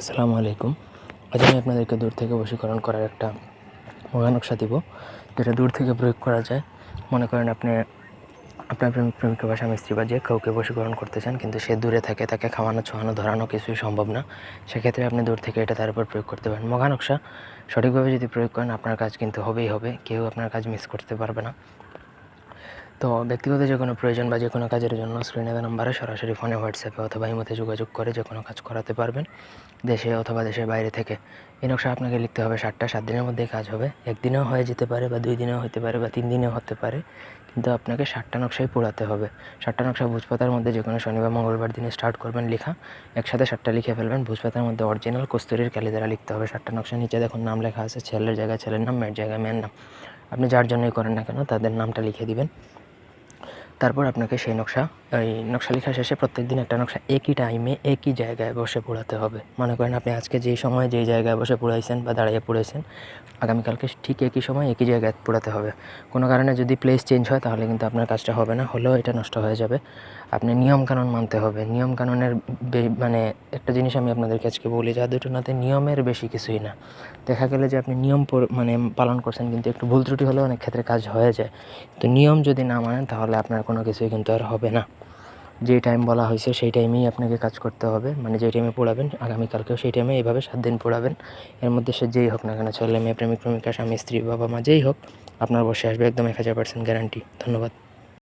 আসসালামু আলাইকুম। আজ আমি আপনাদেরকে দূর থেকে বশীকরণ করার একটা মহা নকশা দিব যেটা দূর থেকে প্রয়োগ করা যায়। মনে করেন আপনি, আপনার প্রেমিক প্রেমিকা বা স্বামী, স্ত্রী বা যে কাউকে বশীকরণ করতে চান, কিন্তু সে দূরে থাকে, তাকে খাওয়ানো ছোঁয়ানো ধরানো কিছুই সম্ভব না। সেক্ষেত্রে আপনি দূর থেকে এটা তার উপর প্রয়োগ করতে পারেন। মহা নকশা সঠিকভাবে যদি প্রয়োগ করেন, আপনার কাজ কিন্তু হবেই হবে। কেউ আপনার কাজ মিস করতে পারবে না। তো ব্যক্তিগত যে কোনো প্রয়োজন বা যে কোনো কাজের জন্য স্ক্রিনে দেওয়া নাম্বারে সরাসরি ফোনে হোয়াটসঅ্যাপে অথবা ইমোতে যোগাযোগ করে যে কোনো কাজ করাতে পারবেন। দেশে অথবা দেশের বাইরে থেকে। এই নকশা আপনাকে লিখতে হবে সাতটা, সাত দিনের মধ্যেই কাজ হবে। একদিনেও হয়ে যেতে পারে বা দুই দিনেও হতে পারে বা তিন দিনেও হতে পারে। কিন্তু আপনাকে সাতটা নকশাই পোড়াতে হবে। সাতটা নকশা ভোজপাতার মধ্যে যে কোনো শনিবার, মঙ্গলবার দিনে স্টার্ট করবেন লেখা। একসাথে সাতটা লিখে ফেলবেন। ভোজপাতার মধ্যে অরিজিনাল কস্তুরির ক্যালি দ্বারা লিখতে হবে সাতটা নকশা। নিচে দেখুন নাম লেখা আছে। ছেলের জায়গায় ছেলের নাম, মেয়ের জায়গায় মেয়ের নাম। আপনি যার জন্যই করেন না কেন, তাদের নামটা লিখে দিবেন। তারপর আপনাকে সেই নকশা, এই নকশা লেখা শেষে প্রত্যেক দিন একটা নকশা একই টাইমে একই জায়গায় বসে পড়াতে হবে। মনে করেন আপনি আজকে যেই সময় যেই জায়গায় বসে পড়াইছেন বা দাঁড়িয়ে পড়েছেন আগামীকালকে ঠিক একই সময় একই জায়গায় পড়াতে হবে। কোনো কারণে যদি প্লেস চেঞ্জ হয় তাহলে কিন্তু আপনার কাজটা হবে না, হলেও এটা নষ্ট হয়ে যাবে। আপনি নিয়মকানুন মানতে হবে। নিয়মকানুনের মানে একটা জিনিস আমি আপনাদেরকে আজকে বলি জাদুটনাতে নিয়মের বেশি কিছুই না। দেখা গেলে যে আপনি নিয়ম মানে পালন করছেন, কিন্তু একটু ভুল ত্রুটি হলেও অনেক ক্ষেত্রে কাজ হয়ে যায়। তো নিয়ম যদি না মানেন, তাহলে আপনার কোনো কিছুই কিন্তু আর হবে না। যে টাইম বলা হয়েছে, সেই টাইমেই আপনাকে কাজ করতে হবে। মানে যে টাইমে পড়াবেন, আগামীকালকেও সেই টাইমে এইভাবে সাত দিন পড়াবেন। এর মধ্যে সে যেই হোক না কেন, ছেলে মেয়ে, প্রেমিক, প্রেমিকা, স্বামী, স্ত্রী, বাবা, মা, যেই হোক, আপনার বসে আসবে একদম এক হাজার পার্সেন্ট গ্যারান্টি ধন্যবাদ।